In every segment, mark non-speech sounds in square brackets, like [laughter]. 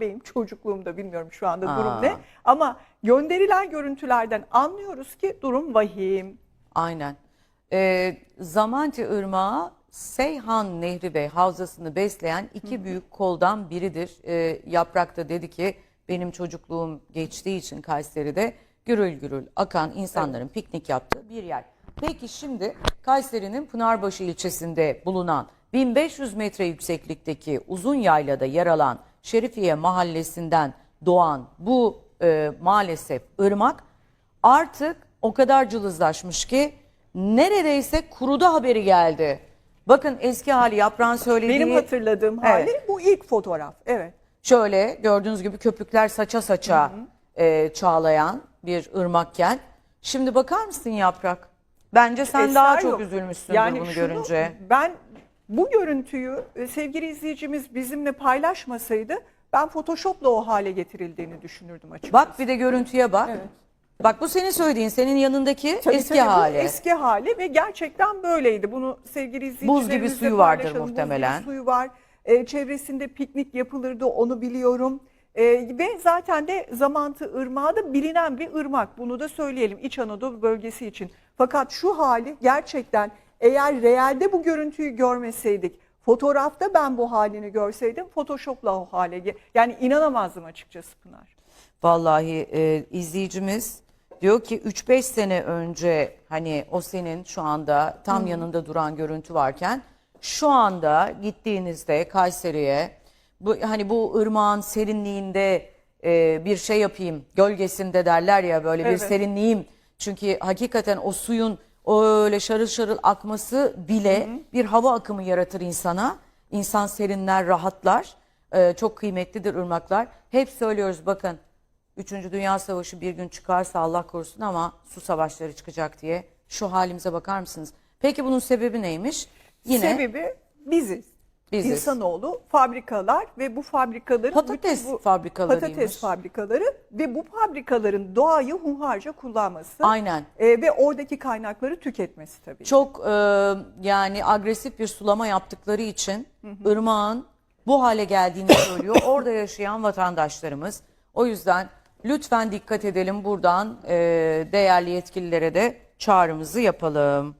benim çocukluğumda bilmiyorum şu anda Aa. durum ne. Ama gönderilen görüntülerden anlıyoruz ki durum vahim. Aynen. Ee, Zamanti Irmağı Seyhan Nehri ve havzasını besleyen iki büyük koldan biridir. Ee, Yaprak da dedi ki benim çocukluğum geçtiği için Kayseri'de gürül gürül akan insanların piknik yaptığı bir yer. Peki şimdi Kayseri'nin Pınarbaşı ilçesinde bulunan 1500 metre yükseklikteki uzun yaylada yer alan Şerifiye mahallesinden doğan bu e, maalesef ırmak artık o kadar cılızlaşmış ki neredeyse kurudu haberi geldi. Bakın eski hali yaprağın söylediği Benim hatırladığım hali Evet. bu ilk fotoğraf. Evet. şöyle gördüğünüz gibi köpükler saça saça e, çağlayan bir ırmakken. Şimdi bakar mısın yaprak? Bence sen Eser daha çok yok. üzülmüşsündür Yani bunu şunu, görünce. Ben bu görüntüyü e, sevgili izleyicimiz bizimle paylaşmasaydı ben Photoshop'la o hale getirildiğini düşünürdüm açıkçası. Bak bir de görüntüye bak. Evet. Bak bu senin söylediğin senin yanındaki Tabii eski tabii hali. eski hali ve gerçekten böyleydi. Bunu sevgili izleyicilerimizle Buz gibi suyu vardır muhtemelen. Buz gibi suyu var. Ee, çevresinde piknik yapılırdı onu biliyorum. Ee, ve zaten de Zamantı Irmağı da bilinen bir ırmak. Bunu da söyleyelim İç Anadolu bölgesi için. Fakat şu hali gerçekten eğer realde bu görüntüyü görmeseydik, fotoğrafta ben bu halini görseydim Photoshop'la o hale yani inanamazdım açıkçası Pınar. Vallahi e, izleyicimiz diyor ki 3-5 sene önce hani o senin şu anda tam yanında duran görüntü varken şu anda gittiğinizde Kayseri'ye bu hani bu ırmağın serinliğinde e, bir şey yapayım gölgesinde derler ya böyle bir Evet. serinleyeyim. Çünkü hakikaten o suyun öyle şarıl şarıl akması bile bir hava akımı yaratır insana. İnsan serinler, rahatlar. Ee, çok kıymetlidir ırmaklar. Hep söylüyoruz bakın. Üçüncü Dünya Savaşı bir gün çıkarsa Allah korusun ama su savaşları çıkacak diye. Şu halimize bakar mısınız? Peki bunun sebebi neymiş? Yine Sebebi biziz. Biziz. İnsanoğlu fabrikalar ve bu fabrikaların Patates bu fabrikalarıymış. Patates fabrikaları ve bu fabrikaların doğayı hunharca kullanması. Aynen. e, ve oradaki kaynakları tüketmesi tabii. çok e, yani agresif bir sulama yaptıkları için ırmağın bu hale geldiğini söylüyor. [coughs] Orada yaşayan vatandaşlarımız. O yüzden lütfen dikkat edelim buradan e, değerli yetkililere de çağrımızı yapalım.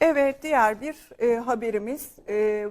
Evet diğer bir e, haberimiz e,